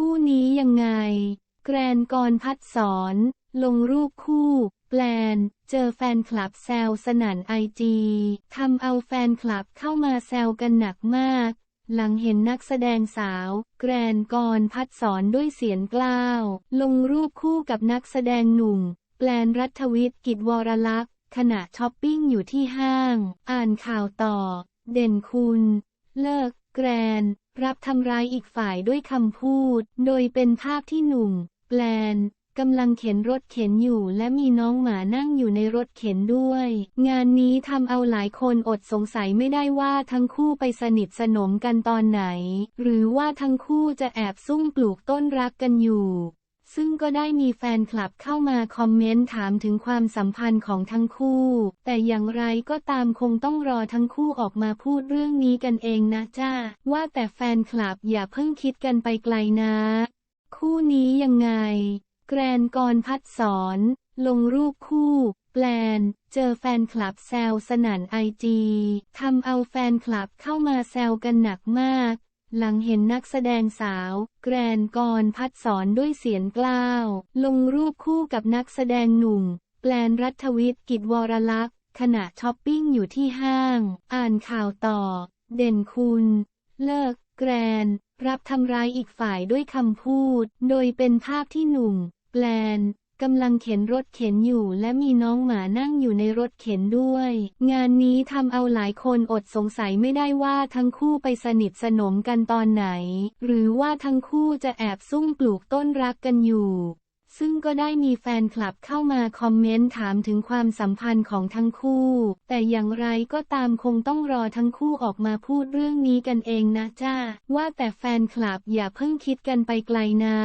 คู่นี้ยังไง แกรนกรพัดสอน ลงรูปคู่ แปลน เจอแฟนคลับแซวสนั่นไอจีทำเอาแฟนคลับเข้ามาแซวกันหนักมาก หลังเห็นนักแสดงสาว แกรนกรพัดสอนด้วยเสียงกล้าว ลงรูปคู่กับนักแสดงหนุ่ม แปลนรัฐวิทย์กิจวรลักษณ์ขณะช้อปปิ้งอยู่ที่ห้าง อ่านข่าวต่อ เด่นคุณ เลิก แกรน รับทำร้ายอีกฝ่ายด้วยคำพูด โดยเป็นภาพที่หนุ่ม แกลนกำลังเข็นรถเข็นอยู่และมีน้องหมานั่งอยู่ในรถเข็นด้วย งานนี้ทำเอาหลายคนอดสงสัยไม่ได้ว่าทั้งคู่ไปสนิทสนมกันตอนไหน หรือว่าทั้งคู่จะแอบซุ่มปลูกต้นรักกันอยู่ ซึ่งก็ได้มีแฟนคลับเข้ามาคอมเมนต์ถามถึงความสัมพันธ์ของทั้งคู่ แต่อย่างไรก็ตามคงต้องรอทั้งคู่ออกมาพูดเรื่องนี้กันเองนะจ้า ว่าแต่แฟนคลับอย่าเพิ่งคิดกันไปไกลนะ คู่นี้ยังไง แกรนกรพัดสอนลงรูปคู่แปลน เจอแฟนคลับแซวสนั่นไอจีทำเอาแฟนคลับเข้ามาแซวกันหนักมาก หลังเห็นนักแสดงสาว แกรนกรพัดสอนด้วยเสียงกล้าว ลงรูปคู่กับนักแสดงหนุ่มแปลนรัฐวิทย์กิจวรลักษณ์ ขณะช้อปปิ้งอยู่ที่ห้าง อ่านข่าวต่อ เด่นคุณ เลิก แกรน รับทำร้ายอีกฝ่ายด้วยคำพูด โดยเป็นภาพที่หนุ่มแปลน กำลังเข็นรถเข็นอยู่และมีน้องหมานั่งอยู่ในรถเข็นด้วย งานนี้ทำเอาหลายคนอดสงสัยไม่ได้ว่าทั้งคู่ไปสนิทสนมกันตอนไหน หรือว่าทั้งคู่จะแอบซุ่มปลูกต้นรักกันอยู่ ซึ่งก็ได้มีแฟนคลับเข้ามาคอมเมนต์ถามถึงความสัมพันธ์ของทั้งคู่ แต่อย่างไรก็ตามคงต้องรอทั้งคู่ออกมาพูดเรื่องนี้กันเองนะจ้าว่าแต่แฟนคลับอย่าเพิ่งคิดกันไปไกลนะ